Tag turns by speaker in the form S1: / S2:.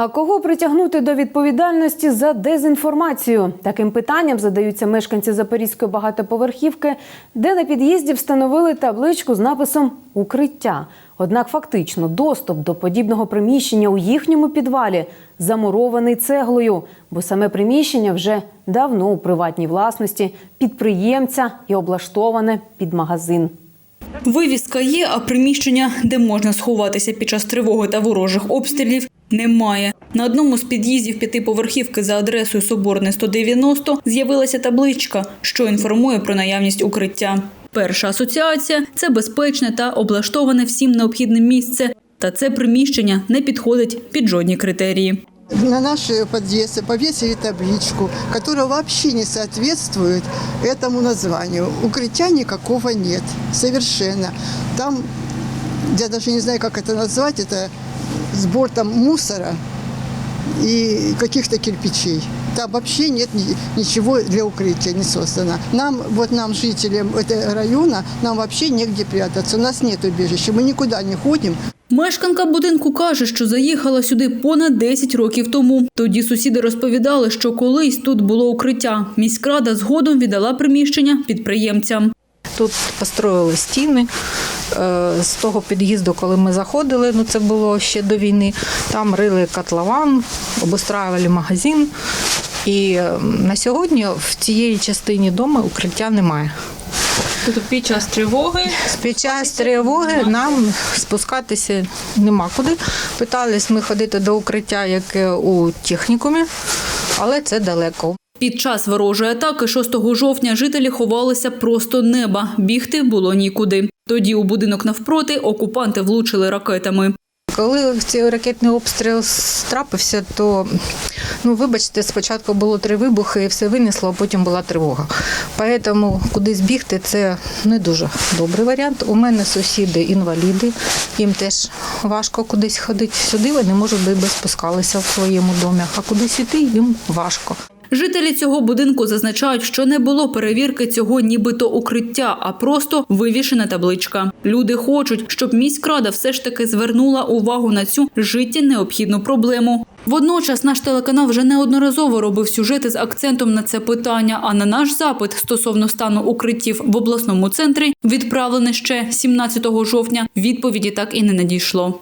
S1: А кого притягнути до відповідальності за дезінформацію? Таким питанням задаються мешканці Запорізької багатоповерхівки, де на під'їзді встановили табличку з написом Укриття. Однак фактично доступ до подібного приміщення у їхньому підвалі замурований цеглою, бо саме приміщення вже давно у приватній власності підприємця і облаштоване під магазин.
S2: Вивіска є, а приміщення, де можна сховатися під час тривоги та ворожих обстрілів, немає. На одному з під'їздів п'ятиповерхівки за адресою Соборне 190 з'явилася табличка, що інформує про наявність укриття. Перша асоціація це безпечне та облаштоване всім необхідним місце. Та це приміщення не підходить під жодні критерії.
S3: На наши подъезды повесили табличку, которая вообще не соответствует этому названию. Укрытия никакого нет, совершенно. Там, я даже не знаю, как это назвать, это сбор там мусора и каких-то кирпичей. Там вообще нет ни- ничего для укрытия не создано. Нам, вот нам, жителям этого района, нам вообще негде прятаться. У нас нет убежища, мы никуда не ходим.
S2: Мешканка будинку каже, що заїхала сюди понад 10 років тому. Тоді сусіди розповідали, що колись тут було укриття. Міськрада згодом віддала приміщення підприємцям.
S4: Тут построїли стіни е, з того під'їзду, коли ми заходили, ну це було ще до війни. Там рили котлован, обустраювали магазин. І е, на сьогодні в цієї частині дому укриття немає.
S2: Тобто під час тривоги
S4: Під час тривоги нам спускатися нема куди. Питались ми ходити до укриття, яке у технікумі, але це далеко.
S2: Під час ворожої атаки 6 жовтня жителі ховалися просто неба. Бігти було нікуди. Тоді у будинок навпроти окупанти влучили ракетами.
S4: Коли цей ракетний обстріл трапився, то ну вибачте, спочатку було три вибухи, і все винесло, а потім була тривога. Тому кудись бігти це не дуже добрий варіант. У мене сусіди інваліди, їм теж важко кудись ходити. Сюди вони можуть би спускалися в своєму домі, а кудись іти їм важко.
S2: Жителі цього будинку зазначають, що не було перевірки цього нібито укриття, а просто вивішена табличка. Люди хочуть, щоб міськрада все ж таки звернула увагу на цю життєнеобхідну проблему. Водночас наш телеканал вже неодноразово робив сюжети з акцентом на це питання. А на наш запит стосовно стану укриттів в обласному центрі, відправлений ще 17 жовтня, відповіді так і не надійшло.